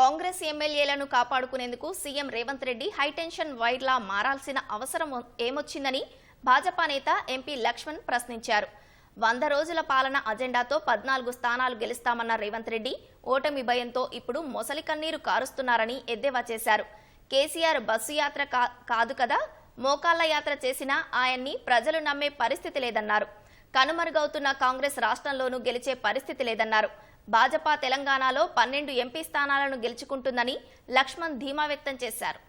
కాంగ్రెస్ ఎమ్మెల్యేలను కాపాడుకునేందుకు CM Revanth Reddy high tension వైర్లా మారాల్సిన అవసరం ఏమొచ్చిందని భాజపా నేత ఎంపీ లక్ష్మణ్ ప్రశ్నించారు. వంద రోజుల పాలన అజెండాతో పద్నాలుగు స్థానాలు గెలుస్తామన్న రేవంత్ రెడ్డి ఓటమి భయంతో ఇప్పుడు మొసలి కన్నీరు కారుస్తున్నారని ఎద్దేవా చేశారు. కేసీఆర్ బస్సు యాత్ర కా- కాదు కదా? మోకాళ్ళ యాత్ర చేసినా ఆయన్ని ప్రజలు నమ్మే పరిస్థితి లేదన్నారు. కనుమరుగవుతున్న కాంగ్రెస్ రాష్ట్రంలోనూ గెలిచే పరిస్థితి లేదన్నారు. భాజపా తెలంగాణలో పన్నెండు ఎంపీ స్థానాలను గెలుచుకుంటుందని లక్ష్మణ్ ధీమా వ్యక్తం చేశారు.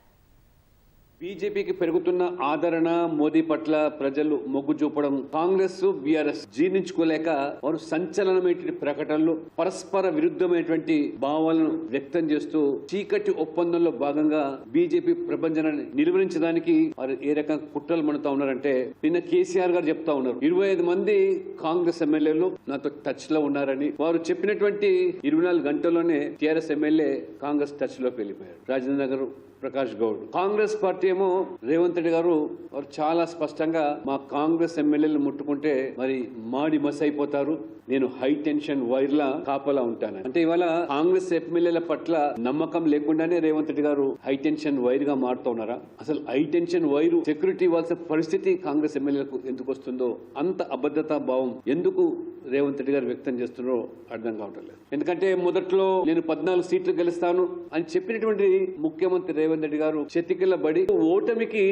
బీజేపీకి పెరుగుతున్న ఆదరణ మోదీ పట్ల ప్రజలు మొగ్గు చూపడం కాంగ్రెస్ బీఆర్ఎస్ జీర్ణించుకోలేక వారు సంచలనమైన ప్రకటనలు పరస్పర విరుద్ధమైనటువంటి భావాలను వ్యక్తం చేస్తూ చీకటి ఒప్పందంలో భాగంగా బీజేపీ ప్రపంచాన్ని నిర్వహించడానికి వారు ఏ రకంగా కుట్రలు మణుతా ఉన్నారంటే నిన్న కేసీఆర్ గారు చెప్తా ఉన్నారు. ఇరవై ఐదు మంది కాంగ్రెస్ ఎమ్మెల్యేలు నాతో టచ్లో ఉన్నారని వారు చెప్పినటువంటి ఇరవై నాలుగు గంటల్లోనే టీఆర్ఎస్ ఎమ్మెల్యే కాంగ్రెస్ టచ్లోకి వెళ్ళిపోయారు. రాజేంద్ర నగర్ ప్రకాష్ గౌడ్. కాంగ్రెస్ పార్టీ ఏమో రేవంత్ రెడ్డి గారు వారు చాలా స్పష్టంగా మా కాంగ్రెస్ ఎమ్మెల్యేలు ముట్టుకుంటే మరి మాడి మస్ అయిపోతారు నేను హై టెన్షన్ వైర్ కాపలా ఉంటాను. అంటే ఇవాళ కాంగ్రెస్ ఎమ్మెల్యేల పట్ల నమ్మకం లేకుండానే రేవంత్ రెడ్డి గారు హై టెన్షన్ వైర్గా మారుతున్నారా అసలు హై టెన్షన్ వైరు సెక్యూరిటీ ఇవ్వాల్సిన పరిస్థితి కాంగ్రెస్ ఎమ్మెల్యేలకు ఎందుకు వస్తుందో? అంత అభద్రతా భావం ఎందుకు రేవంత్ రెడ్డి గారు వ్యక్తం చేస్తున్నారో అర్థం కావటం లేదు. ఎందుకంటే మొదట్లో నేను పద్నాలుగు సీట్లు గెలుస్తాను అని చెప్పినటువంటి ముఖ్యమంత్రి రేవంత్ రెడ్డి గారు చెతికిల్లబడి ఓటమికి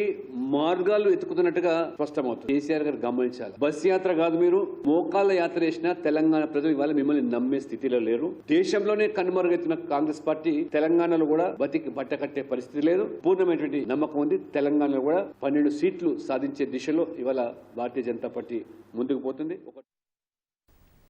మార్గాలు ఎత్తుకుతున్నట్టుగా స్పష్టమవుతుంది. కేసీఆర్ గారు గమనించాలి. బస్ యాత్ర కాదు మీరు. మోకాళ్ళ యాత్ర చేసిన తెలంగాణ ప్రజలు ఇవాళ మిమ్మల్ని నమ్మే స్థితిలో లేరు. దేశంలోనే కనుమరుగెత్తిన కాంగ్రెస్ పార్టీ తెలంగాణలో కూడా బతికి బట్ట కట్టే పరిస్థితి లేదు. పూర్ణమైనటువంటి నమ్మకం ఉంది. తెలంగాణలో కూడా పన్నెండు సీట్లు సాధించే దిశలో ఇవాళ భారతీయ జనతా పార్టీ ముందుకు పోతుంది.